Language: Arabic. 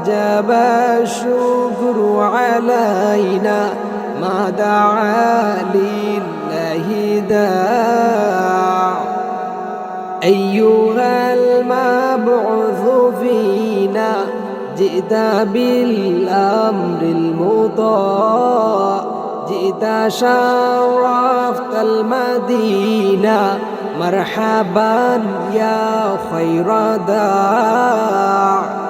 وجب الشكر علينا ما دعا لله داع. أيها المبعوث فينا جئت بالأمر المطاع. جئت شرفت المدينة مرحبا يا خير داع.